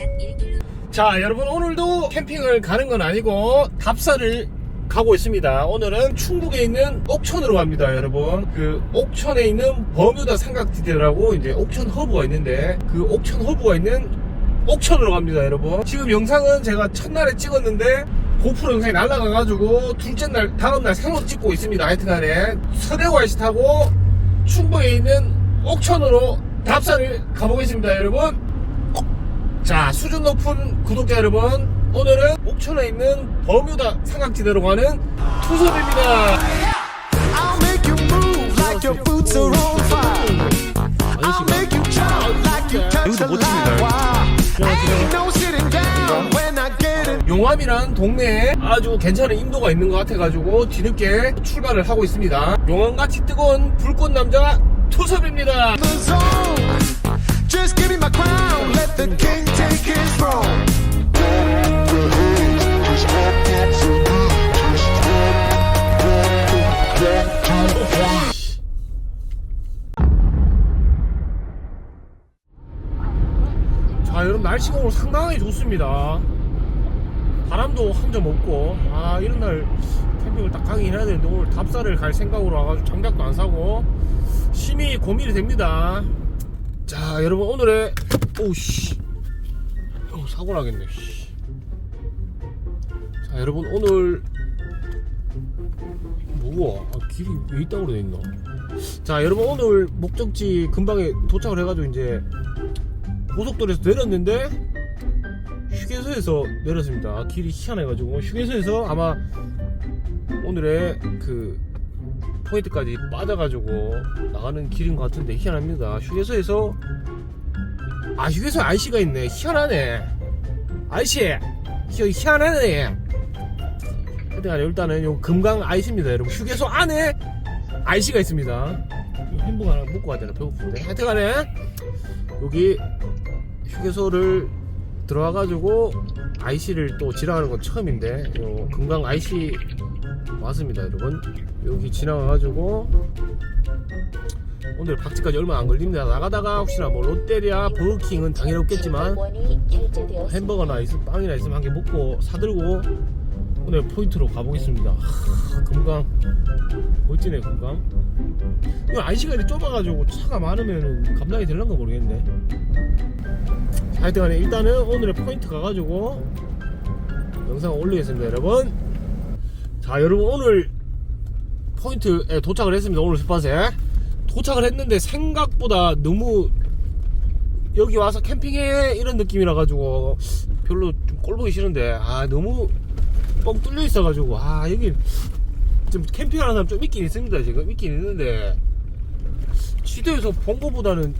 약 1km 자 여러분 오늘도 캠핑을 가는 건 아니고 답사를 가고 있습니다. 오늘은 충북에 있는 옥천으로 갑니다 여러분. 그 옥천에 있는 버뮤다 삼각지대라고 이제 옥천 허브가 있는데 그 옥천 허브가 있는 옥천으로 갑니다 여러분. 지금 영상은 제가 첫날에 찍었는데 고프로 영상이 날라가가지고 둘째 날 다음날 새로 찍고 있습니다. 하여튼간에 서대화이시 타고 충북에 있는 옥천으로 답사를 가보겠습니다 여러분 자 수준 높은 구독자 여러분 오늘은 옥천에 있는 버뮤다 삼각지대로 가는 투섭입니다 용암이란 동네에 아주 괜찮은 인도가 있는 것 같아가지고 뒤늦게 출발을 하고 있습니다 용암같이 뜨거운 불꽃 남자 투섭입니다 the zone. Just give me my crown, let the king take his throne. 자 여러분 날씨가 오늘 상당히 좋습니다. 바람도 한 점 없고 아 이런 날 캠핑을 딱 가긴 해야 되는데 오늘 답사를 갈 생각으로 와가지고 장작도 안 사고 심히 고민이 됩니다 자 여러분 오늘의 오우씨 어, 사고 나겠네 씨. 자 여러분 오늘 뭐고 아, 길이 왜 이따구로 돼 있노 자 여러분 오늘 목적지 근방에 도착을 해가지고 이제 고속도로에서 내렸는데 휴게소에서 내렸습니다. 길이 희한해가지고 휴게소에서 아마 오늘의 그 포인트까지 빠져가지고 나가는 길인 것 같은데 희한합니다. 휴게소에서 아 휴게소에 IC가 있네. 희한하네. 희, 희한하네. 하여튼 일단은 요 금강 IC입니다, 여러분. 휴게소 안에 IC가 있습니다. 햄버거 하나 먹고 가야 되나 배고픈데. 하여튼 간에 여기 휴게소를 들어와가지고 IC를 또 지나가는 건 처음인데 요 금강 IC 왔습니다 여러분 여기 지나가가지고 오늘 박지까지 얼마 안 걸립니다. 나가다가 혹시나 뭐 롯데리아 버거킹은 당연히 없겠지만 햄버거나 있으면 빵이나 있으면 한 개 먹고 사들고 오늘 포인트로 가보겠습니다. 하, 금강. 멋지네 금강. 이거 IC가 이렇게 좁아가지고 차가 많으면 감당이 될란가 모르겠네 하여튼간에 일단은 오늘의 포인트 가가지고 영상 올리겠습니다 여러분. 자 여러분 오늘 포인트에 도착을 했습니다 오늘 스팟에. 도착을 했는데 생각보다 너무 여기 와서 캠핑해 이런 느낌이라 가지고 별로 좀 꼴보기 싫은데 아 너무 뻥 뚫려 있어 가지고 아 여기 좀 캠핑하는 사람 좀 있긴 있습니다 지금. 있긴 있는데. 지도에서 본 거보다는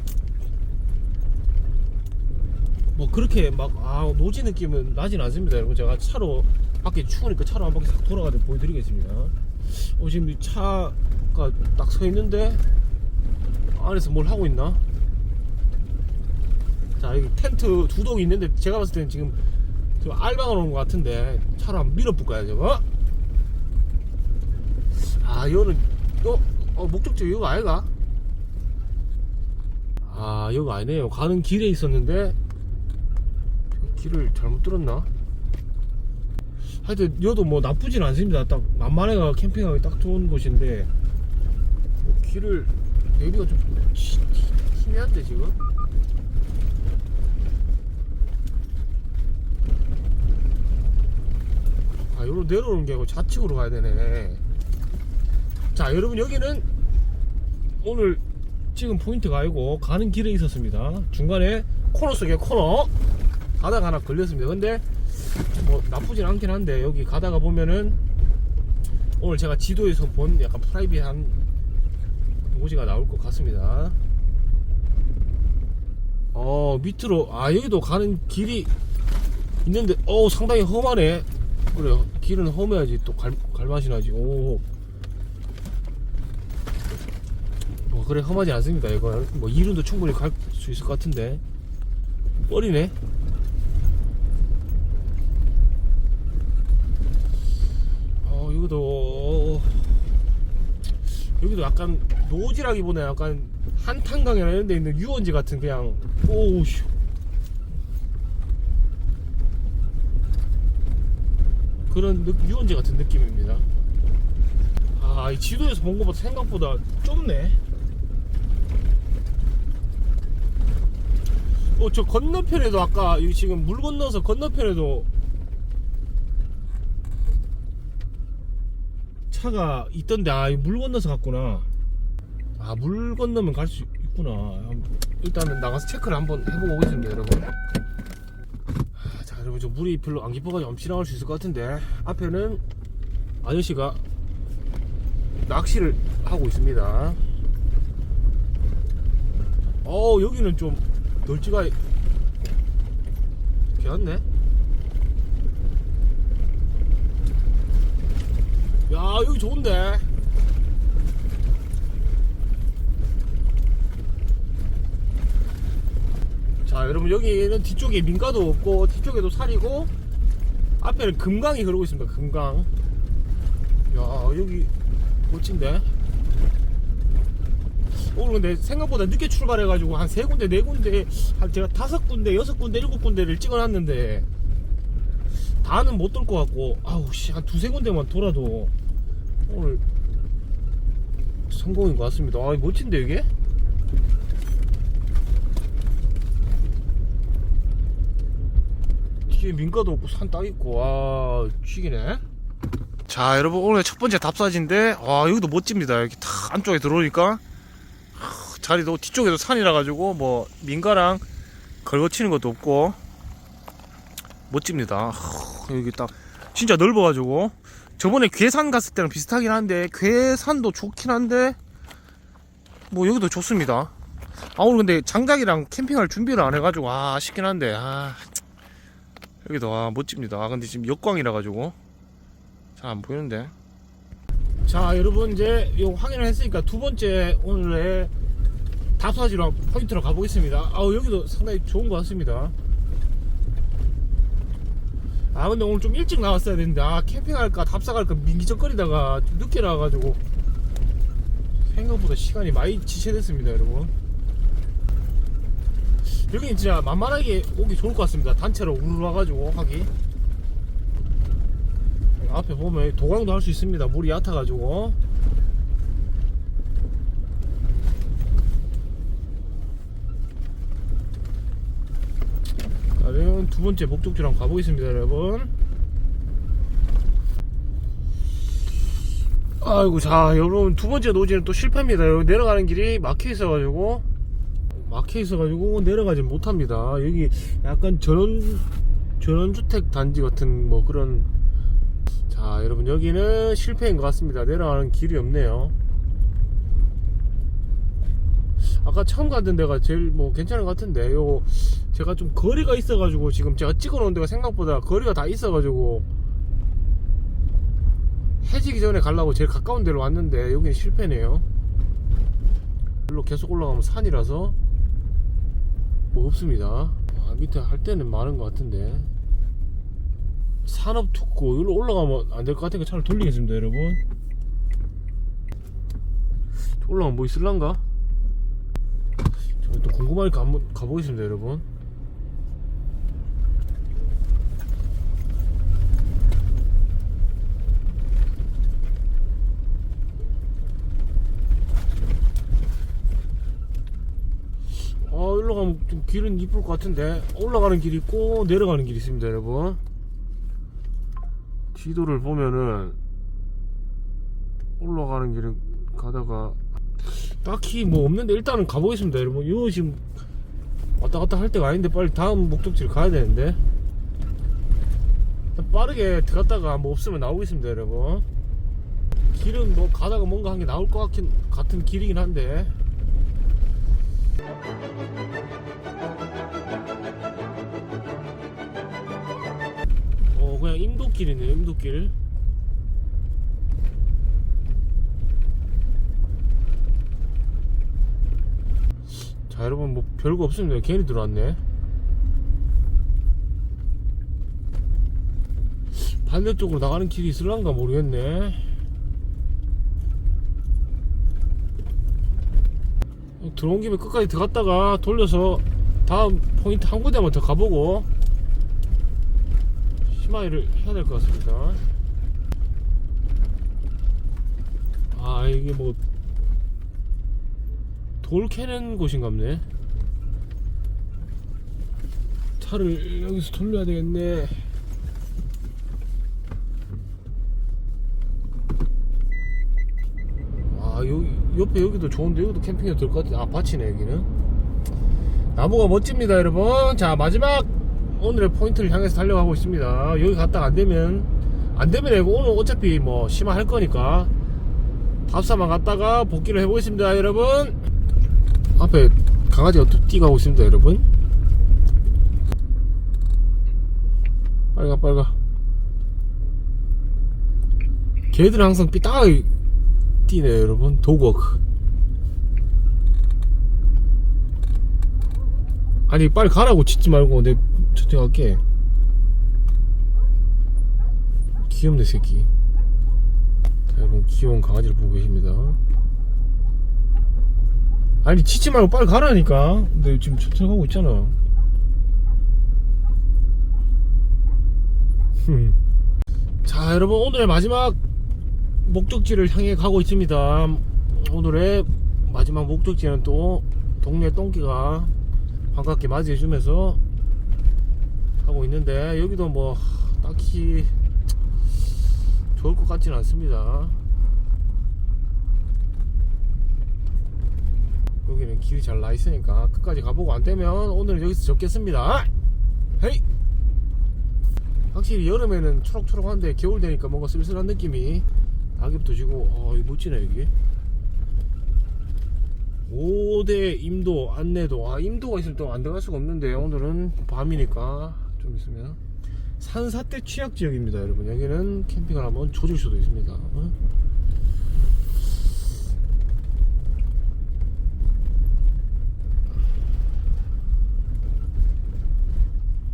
뭐 그렇게 막 아 노지 느낌은 나진 않습니다 여러분. 제가 차로 밖에 추우니까 차로 한 바퀴 싹 돌아가지고 보여드리겠습니다 어 지금 이 차가 딱 서 있는데 안에서 뭘 하고 있나? 자 여기 텐트 두 동이 있는데 제가 봤을 때는 지금 저 알방으로 온것 같은데 차로 한번 밀어볼까요 저거? 아 이거는 어, 어 목적지 이거 아이가? 아 여기 아니네요. 가는 길에 있었는데 길을 잘못 들었나? 하여튼 여도 뭐 나쁘진 않습니다. 딱 만만해가 캠핑하기 딱 좋은 곳인데 뭐 길을 내비가 좀 희미한데 지금? 아 여기로 내려오는 게 아니고 좌측으로 가야 되네. 자 여러분 여기는 오늘 찍은 포인트가 아니고 가는 길에 있었습니다. 중간에 코너 속에 코너 가다가 하나 걸렸습니다. 근데 뭐 나쁘진 않긴 한데 여기 가다가 보면은 오늘 제가 지도에서 본 약간 프라이빗한 도지가 나올 것 같습니다. 어 밑으로 아 여기도 가는 길이 있는데 어 상당히 험하네. 그래 길은 험해야지 또 갈, 갈맛이 나지. 오. 뭐 그래 험하지 않습니다 이거 뭐 이륜도 충분히 갈 수 있을 것 같은데 뻘이네 여기도. 여기도 약간 노지라기보다 약간 한탄강이나 이런 데 있는 유원지 같은 그냥. 오우 그런 유원지 같은 느낌입니다. 아 이 지도에서 본 것보다 생각보다 좁네. 어 저 건너편에도 아까 여기 지금 물 건너서 건너편에도 차가 있던데 아, 물 건너서 갔구나. 아, 물 건너면 갈 수 있구나. 한- 일단은 나가서 체크를 한번 해보고 오겠습니다, 여러분. 아, 자, 여러분 저 물이 별로 안 깊어가지고 엄 지나갈 수 있을 것 같은데 앞에는 아저씨가 낚시를 하고 있습니다. 어, 여기는 좀 널찍하 괜찮네. 야, 여기 좋은데. 자, 여러분 여기는 뒤쪽에 민가도 없고 뒤쪽에도 산이고 앞에는 금강이 흐르고 있습니다. 금강. 야, 여기 멋진데. 오늘 근데 생각보다 늦게 출발해가지고 한 세 군데, 네 군데, 한 제가 다섯 군데, 여섯 군데, 일곱 군데를 찍어놨는데 다는 못 돌 것 같고, 아우 씨, 한 두세 군데만 돌아도 오늘 성공인 것 같습니다. 아, 멋진데 이게? 뒤에 민가도 없고 산 딱 있고 와 죽이네. 자 여러분 오늘 첫 번째 답사지인데 와 여기도 멋집니다. 여기 탁 안쪽에 들어오니까. 하, 자리도 뒤쪽에도 산이라 가지고 뭐 민가랑 걸거치는 것도 없고. 멋집니다. 하, 여기 딱 진짜 넓어 가지고. 저번에 괴산 갔을 때랑 비슷하긴 한데 괴산도 좋긴 한데 뭐 여기도 좋습니다. 아 오늘 근데 장작이랑 캠핑할 준비를 안 해가지고 아 아쉽긴 한데 아 여기도 아 멋집니다. 아 근데 지금 역광이라 가지고 잘 안 보이는데. 자 여러분 이제 이거 확인을 했으니까 두 번째 오늘의 답사지로 포인트로 가보겠습니다. 아 여기도 상당히 좋은 것 같습니다 아 근데 오늘 좀 일찍 나왔어야 되는데 아 캠핑할까 답사갈까 민기적거리다가 좀 늦게 나와가지고 생각보다 시간이 많이 지체됐습니다 여러분. 여기는 진짜 만만하게 오기 좋을 것 같습니다. 단체로 우르르 와가지고 하기. 앞에 보면 도강도 할 수 있습니다. 물이 얕아가지고 다른 두 번째 목적지로 한번 가보겠습니다 여러분. 아이고 자 여러분 두 번째 노지는 또 실패입니다. 여기 내려가는 길이 막혀 있어가지고 막혀 있어가지고 내려가지 못합니다. 여기 약간 전원 전원주택 단지 같은 뭐 그런 자 여러분 여기는 실패인 것 같습니다. 내려가는 길이 없네요 아까 처음 갔던 데가 제일 뭐 괜찮은 것 같은데 요거 제가 좀 거리가 있어 가지고 지금 제가 찍어 놓은 데가 생각보다 거리가 다 있어 가지고 해지기 전에 가려고 제일 가까운 데로 왔는데 여기는 실패네요. 일로 계속 올라가면 산이라서 뭐 없습니다. 아, 밑에 할 때는 많은 것 같은데. 산업 특구 여기로 올라가면 안 될 것 같으니까 차를 돌리겠습니다 여러분. 올라가면 뭐 있을란가? 저또 궁금하니까 한번 가보겠습니다 여러분. 아 일로 가면 좀 길은 이쁠 것 같은데. 올라가는 길이 있고 내려가는 길이 있습니다 여러분. 지도를 보면은 올라가는 길을 가다가 딱히 뭐 없는데 일단은 가보겠습니다. 여러분 이거 지금 왔다 갔다 할 때가 아닌데 빨리 다음 목적지를 가야 되는데. 빠르게 들어갔다가 뭐 없으면 나오겠습니다 여러분. 길은 뭐 가다가 뭔가 한 게 나올 것 같긴, 같은 길이긴 한데. 어 그냥 임도길이네 임도길 자 여러분 뭐 별거 없습니다 괜히 들어왔네 반대쪽으로 나가는 길이 있을란가 모르겠네 들어온 김에 끝까지 들어갔다가 돌려서 다음 포인트 한 군데만 더 가보고 심화를 해야 될 것 같습니다. 아 이게 뭐 돌 캐는 곳인갑네. 차를 여기서 돌려야 되겠네. 아 여기 옆에 여기도 좋은데 여기도 캠핑이 될 것 같아. 아 밭이네 여기는. 나무가 멋집니다 여러분. 자 마지막 오늘의 포인트를 향해서 달려가고 있습니다. 여기 갔다가 안 되면 안 되면 이거 오늘 어차피 뭐 심화할 거니까 밥사만 갔다가 복귀를 해보겠습니다 여러분. 앞에 강아지가 또 뛰어가고 있습니다 여러분. 빨가 빨가. 걔들은 항상 삐딱하게 뛰네요 여러분. 도그워크. 아니 빨리 가라고 짖지 말고 내 저쪽 갈게. 귀엽네 새끼. 자, 여러분 귀여운 강아지를 보고 계십니다. 아니 짖지 말고 빨리 가라니까. 근데 지금 저쪽 가고 있잖아 자 여러분 오늘의 마지막 목적지를 향해 가고 있습니다. 오늘의 마지막 목적지는 또 동네 똥기가 반갑게 맞이해주면서 하고 있는데 여기도 뭐 딱히 좋을 것 같지는 않습니다. 여기는 길이 잘 나 있으니까 끝까지 가보고 안 되면 오늘은 여기서 접겠습니다. 헤이! 확실히 여름에는 초록초록한데 겨울 되니까 뭔가 쓸쓸한 느낌이 낙엽도 지고 어 이거 멋지네 여기 5대 임도 안내도. 아 임도가 있으면 또안 들어갈 수가 없는데 오늘은 밤이니까 좀 있으면 산사태 취약 지역입니다 여러분. 여기는 캠핑을 하면 조질 수도 있습니다. 어?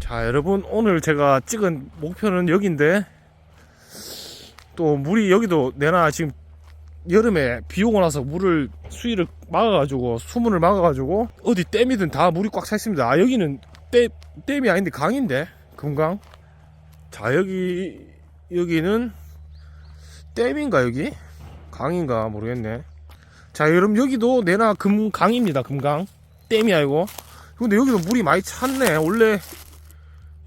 자 여러분 오늘 제가 찍은 목표는 여기인데 또 물이 여기도 내나 지금 여름에 비 오고 나서 물을 수위를 막아가지고 수문을 막아가지고 어디 댐이든 다 물이 꽉 차 있습니다. 아 여기는 댐, 댐이 아닌데 강인데 금강? 자 여기 여기는 댐인가 여기? 강인가 모르겠네. 자 여러분 여기도 내나 금강입니다 금강. 댐이 아니고. 근데 여기도 물이 많이 찼네. 원래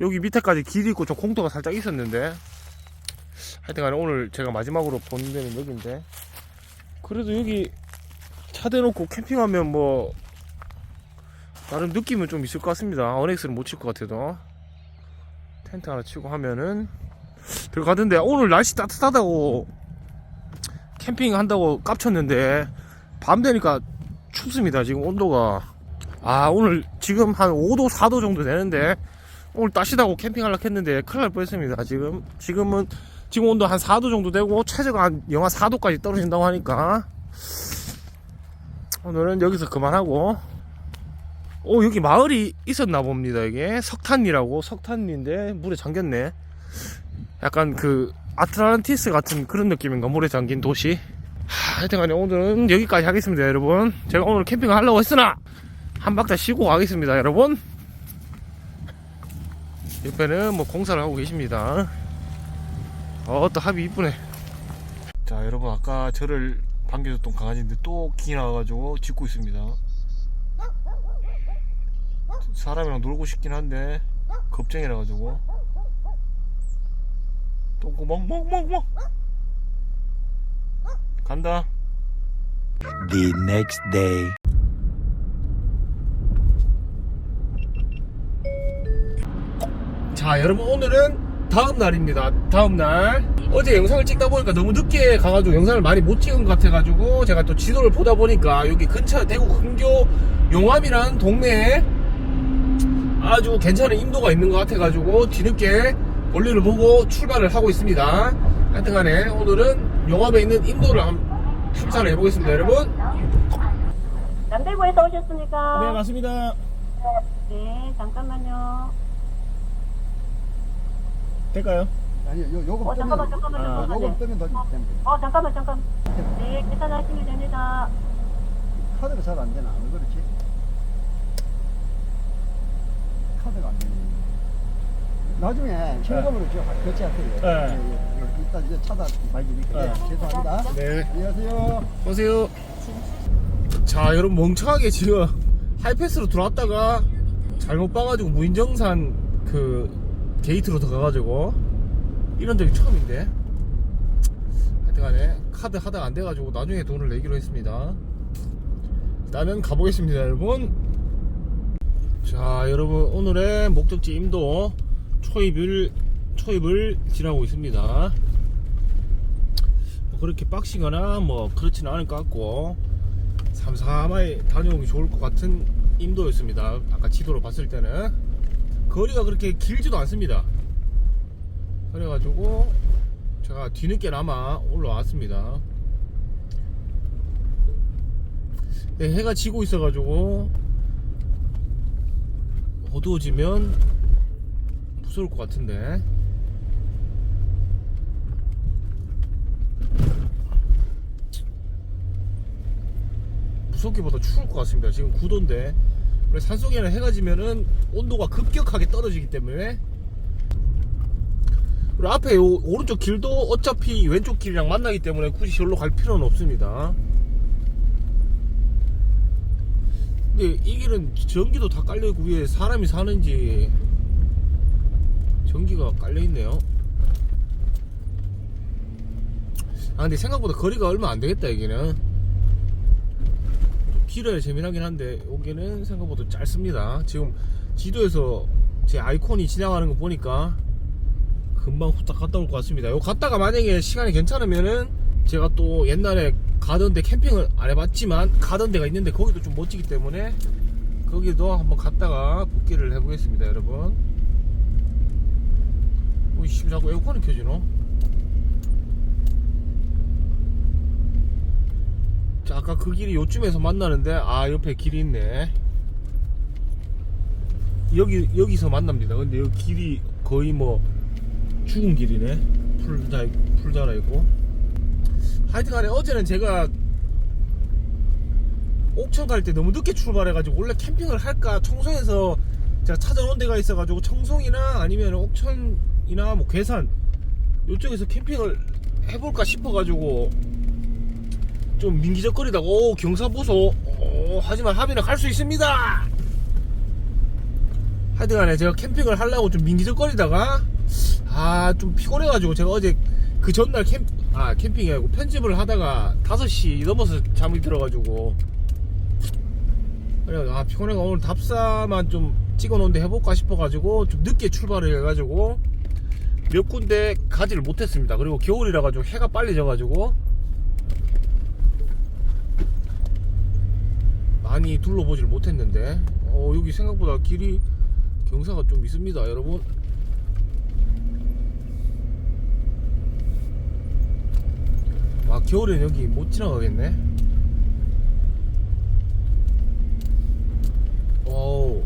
여기 밑에까지 길이 있고 좀 공터가 살짝 있었는데. 하여튼간에 오늘 제가 마지막으로 본 데는 여기인데. 그래도 여기 차 대놓고 캠핑하면 뭐 나름 느낌은 좀 있을 것 같습니다. 어넥스는 못 칠 것 같아도. 텐트 하나 치고 하면은 들어가던데. 오늘 날씨 따뜻하다고 캠핑 한다고 깝쳤는데 밤 되니까 춥습니다. 지금 온도가. 아 오늘 지금 한 5도 4도 정도 되는데 오늘 따시다고 캠핑하려고 했는데 큰일 날 뻔했습니다. 지금 지금은 지금 온도 한 4도 정도 되고 최저가 한 영하 4도까지 떨어진다고 하니까 오늘은 여기서 그만하고. 오 여기 마을이 있었나 봅니다 이게. 석탄이라고. 석탄인데 물에 잠겼네. 약간 그 아틀란티스 같은 그런 느낌인가? 물에 잠긴 도시. 하, 하여튼간에 오늘은 여기까지 하겠습니다 여러분. 제가 오늘 캠핑을 하려고 했으나 한 박자 쉬고 가겠습니다 여러분 옆에는 뭐 공사를 하고 계십니다. 어또 합이 이쁘네. 자 여러분 아까 저를 반겨줬던 강아지인데 또 기나와가지고 짖고 있습니다. 사람이랑 놀고 싶긴 한데 겁쟁이라 가지고. 똥꼬 멍멍멍멍. 간다. The next day. 자 여러분 오늘은 다음 날입니다. 다음 날. 어제 영상을 찍다 보니까 너무 늦게 가가지고 영상을 많이 못 찍은 것 같아가지고 제가 또 지도를 보다 보니까 여기 근처 대구 근교 용암이라는 동네에 아주 괜찮은 인도가 있는 것 같아가지고 뒤늦게 볼일을 보고 출발을 하고 있습니다. 하여튼간에 오늘은 용암에 있는 인도를 한번 탐사를 해보겠습니다 여러분. 남대구에서 오셨습니까? 네 맞습니다. 네, 잠깐만요. 될까요? 아니, 요, 요거 어, 잠깐만, 뜨면, 잠깐만, 아, 잠깐만. 요거 네. 뜨면 더 되면 돼. 어, 잠깐만, 잠깐. 네, 계산하시면 됩니다. 카드가 잘 안 되나? 왜 그렇지? 카드가 안 되네. 나중에 현금으로 저 결제하세요. 네. 예, 예, 예. 이따 이제 차다 발견이니까 네. 죄송합니다. 네. 안녕하세요. 보세요. 자, 여러분 멍청하게 지금 하이패스로 들어왔다가 잘못 봐가지고 무인정산 그 게이트로 들어가가지고 이런 적이 처음인데. 하여튼간에 카드 하다가 안 돼가지고 나중에 돈을 내기로 했습니다. 일단은 가보겠습니다, 여러분. 자, 여러분 오늘의 목적지 임도 초입을 초입을 지나고 있습니다. 뭐 그렇게 빡시거나 뭐 그렇지는 않을 것 같고 삼삼하게 다녀오기 좋을 것 같은 임도였습니다. 아까 지도로 봤을 때는 거리가 그렇게 길지도 않습니다. 그래가지고 제가 뒤늦게나마 올라왔습니다. 네, 해가 지고 있어가지고 어두워지면 무서울 것 같은데 무섭기보다 추울 것 같습니다. 지금 9도인데 원래 산속에는 해가 지면은 온도가 급격하게 떨어지기 때문에 그리고 앞에 요 오른쪽 길도 어차피 왼쪽 길이랑 만나기 때문에 굳이 절로 갈 필요는 없습니다. 근데 이 길은 전기도 다 깔려있고 위에 사람이 사는지 전기가 깔려있네요. 아 근데 생각보다 거리가 얼마 안 되겠다 여기는 길어야 재미나긴 한데 여기는 생각보다 짧습니다. 지금 지도에서 제 아이콘이 지나가는 거 보니까 금방 후딱 갔다 올 것 같습니다. 요 갔다가 만약에 시간이 괜찮으면은 제가 또 옛날에 가던 데 캠핑을 안 해봤지만 가던 데가 있는데 거기도 좀 멋지기 때문에 거기도 한번 갔다가 복귀를 해보겠습니다 여러분. 오이씨 자꾸 에어컨이 켜지노 자, 아까 그 길이 요쯤에서 만나는데 아 옆에 길이 있네. 여기 여기서 만납니다. 근데 여기 길이 거의 뭐 죽은 길이네. 풀다 풀 달아 있고. 하여튼간에 어제는 제가 옥천 갈 때 너무 늦게 출발해가지고 원래 캠핑을 할까 청송에서 제가 찾아온 데가 있어가지고 청송이나 아니면 옥천이나 뭐 괴산 이쪽에서 캠핑을 해볼까 싶어가지고 좀 민기적거리다가 오 경사보소. 오, 하지만 합의는 갈 수 있습니다. 하여튼간에 제가 캠핑을 하려고 좀 민기적거리다가 아 좀 피곤해가지고 제가 어제 그 전날 캠, 아 캠핑이 아니고 편집을 하다가 5시 넘어서 잠이 들어가지고. 그래 아 피곤해가 오늘 답사만 좀 찍어놓은데 해볼까 싶어가지고 좀 늦게 출발을 해가지고 몇 군데 가지를 못했습니다. 그리고 겨울이라 가지고 해가 빨리 져가지고 많이 둘러보질 못했는데 어, 여기 생각보다 길이 경사가 좀 있습니다 여러분. 아 겨울엔 여기 못 지나가겠네. 오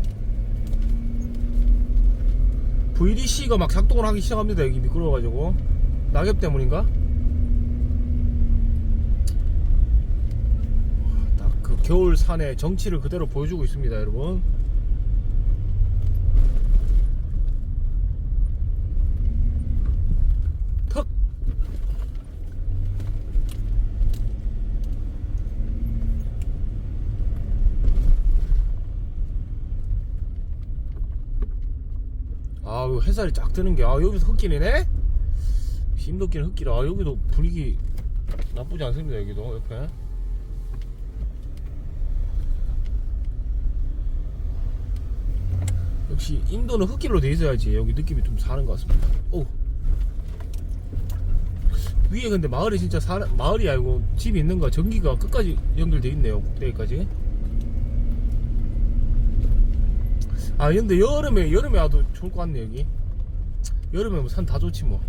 VDC가 막 작동을 하기 시작합니다 여기 미끄러워가지고. 낙엽 때문인가? 딱 그 겨울 산의 정치를 그대로 보여주고 있습니다 여러분 턱 아, 요 햇살이 쫙 뜨는 게, 아, 여기서 흙길이네? 힘돋기는 흙길. 아, 여기도 분위기 나쁘지 않습니다, 여기도, 옆에. 역시 인도는 흙길로 돼 있어야지 여기 느낌이 좀 사는 것 같습니다. 오. 위에 근데 마을이 진짜 사 마을이 아니고 집이 있는 거 전기가 끝까지 연결돼 있네요 꼭대기까지. 아 근데 여름에 여름에 와도 좋을 것 같네 여기. 여름에 뭐 산 다 좋지 뭐.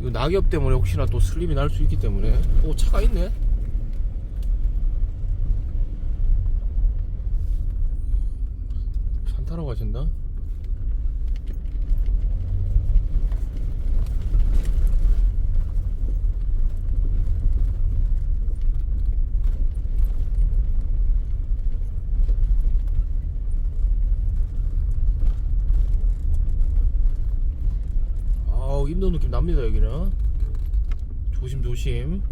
이거 낙엽 때문에 혹시나 또 슬림이 날 수 있기 때문에 오 차가 있네 가신다? 아우 인도 느낌 납니다 여기는. 조심조심.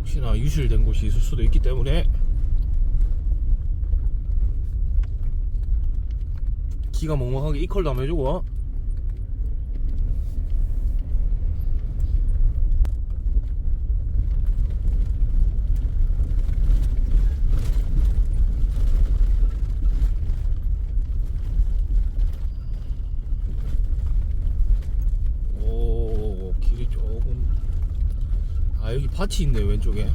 혹시나 유실된 곳이 있을 수도 있기 때문에. 기가 멍멍하게 이컬도 한번 해주고. 오 길이 조금. 아 여기 밭이 있네 왼쪽에.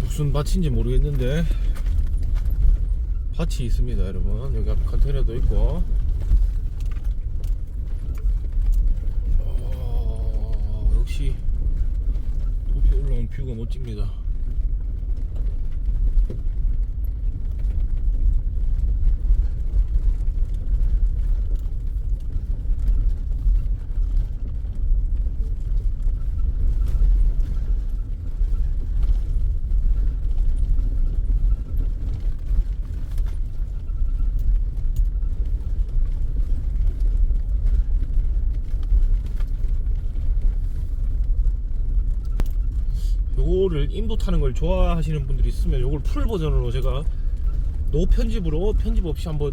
무슨 밭인지 모르겠는데 밭이 있습니다 여러분. 여기 앞에 컨테이너도 있고. 어, 역시 높이 올라온 뷰가 멋집니다 요거를 인도 타는 걸 좋아하시는 분들이 있으면 요걸 풀 버전으로 제가 노 편집으로 편집 없이 한번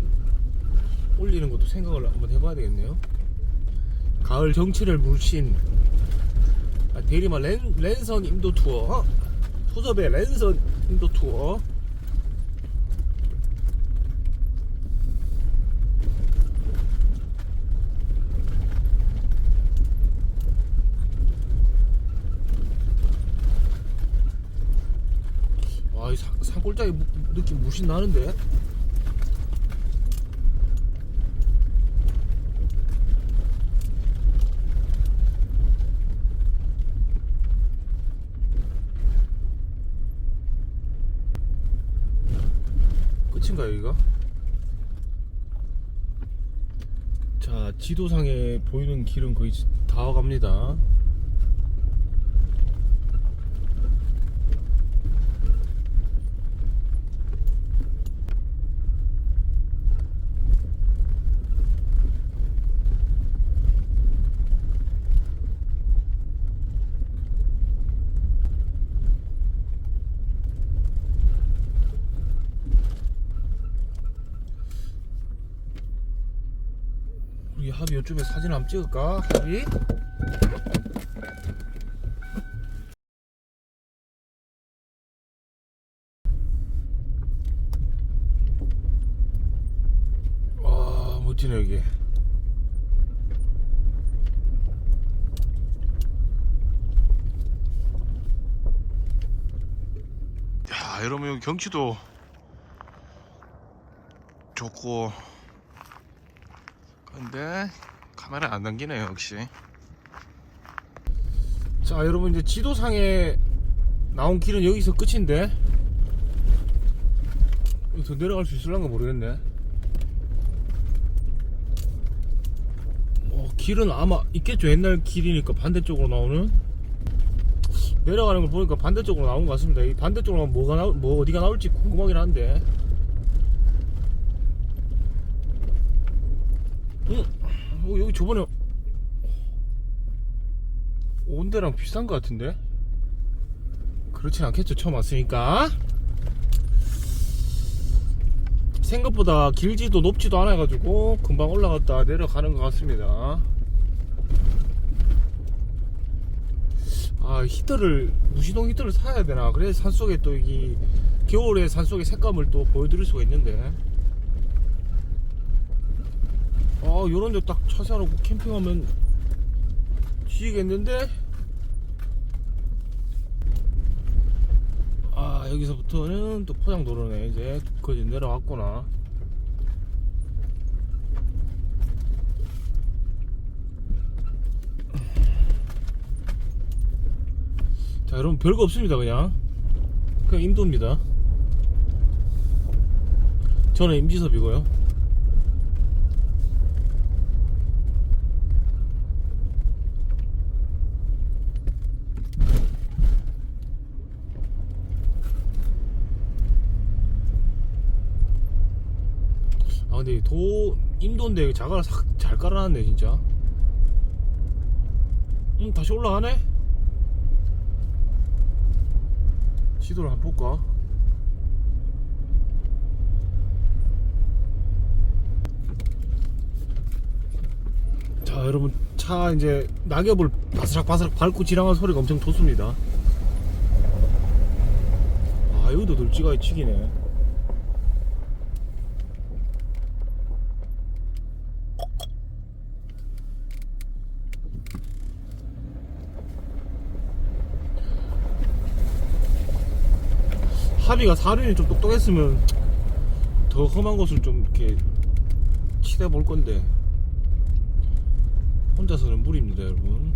올리는 것도 생각을 한번 해봐야 되겠네요. 가을 정치를 물씬. 아, 대리마 랜, 랜선 인도 투어. 투섭의 랜선 인도 투어 와, 무- 느낌 무신 나는데? 끝인가요, 여기가? 자, 지도상에 보이는 길은 거의 다 와갑니다. 우리 요즘에 사진 한번 찍을까? 합이? 와 멋지네 여기 야 여러분 여기 경치도 좋고 근데 카메라 안 당기네요 역시. 자 여러분 이제 지도상에 나온 길은 여기서 끝인데. 더 내려갈 수 있을란가 모르겠네. 어, 길은 아마 있겠죠. 옛날 길이니까 반대쪽으로 나오는. 내려가는 걸 보니까 반대쪽으로 나온 것 같습니다. 이 반대쪽으로 가면 뭐가 나올 뭐 어디가 나올지 궁금하긴 한데 어, 여기 저번에 온 데랑 비슷한 것 같은데? 그렇진 않겠죠 처음 왔으니까. 생각보다 길지도 높지도 않아 가지고 금방 올라갔다 내려가는 것 같습니다. 아 히터를 무시동 히터를 사야 되나? 그래야 산속에 또 이 겨울에 산속의 색감을 또 보여드릴 수가 있는데 아 요런 데 딱 차 세워놓고 캠핑하면 지겠는데? 아 여기서부터는 또 포장도로네. 이제 거기 내려왔구나. 자 여러분 별거 없습니다 그냥. 그냥 임도입니다. 저는 임지섭이고요 아 근데 도 임도인데 자갈을 싹잘 깔아놨네 진짜. 음 다시 올라가네? 시도를 한번 볼까? 자 여러분 차 이제 낙엽을 바스락바스락 밟고 지나가는 소리가 엄청 좋습니다. 아 여기도 돌지가 치기네 합의가 사륜이 좀 똑똑했으면 더 험한 곳을 좀 이렇게 치대 볼 건데. 혼자서는 무리입니다 여러분.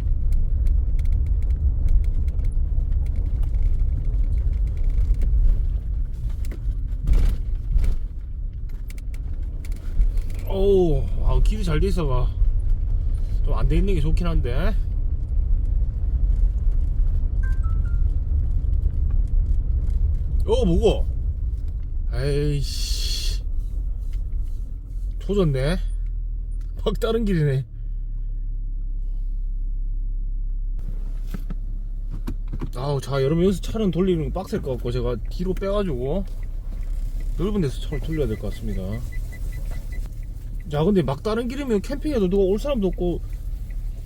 오우 아, 길이 잘 돼 있어가 좀안 돼 있는 게 좋긴 한데 어 뭐고 에이씨. 조졌네. 막 다른 길이네. 아우 자 여러분 여기서 차는 돌리는 거 빡셀 것 같고 제가 뒤로 빼가지고 넓은 데서 차를 돌려야 될 것 같습니다. 야 근데 막 다른 길이면 캠핑에도 누가 올 사람도 없고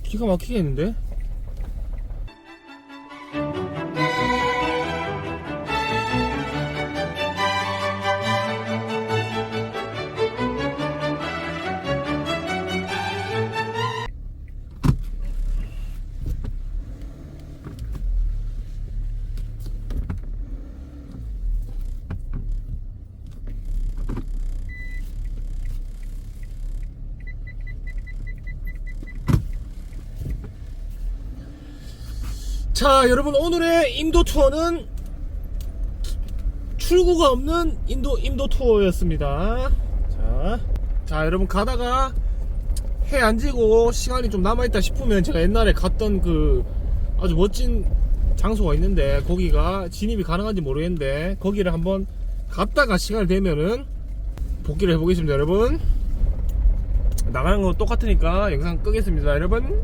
기가 막히겠는데 자 여러분 오늘의 인도 투어는 출구가 없는 인도 인도 투어였습니다. 자, 자 여러분 가다가 해 안 지고 시간이 좀 남아있다 싶으면 제가 옛날에 갔던 그 아주 멋진 장소가 있는데 거기가 진입이 가능한지 모르겠는데 거기를 한번 갔다가 시간이 되면은 복귀를 해보겠습니다 여러분. 나가는 거 똑같으니까 영상 끄겠습니다 여러분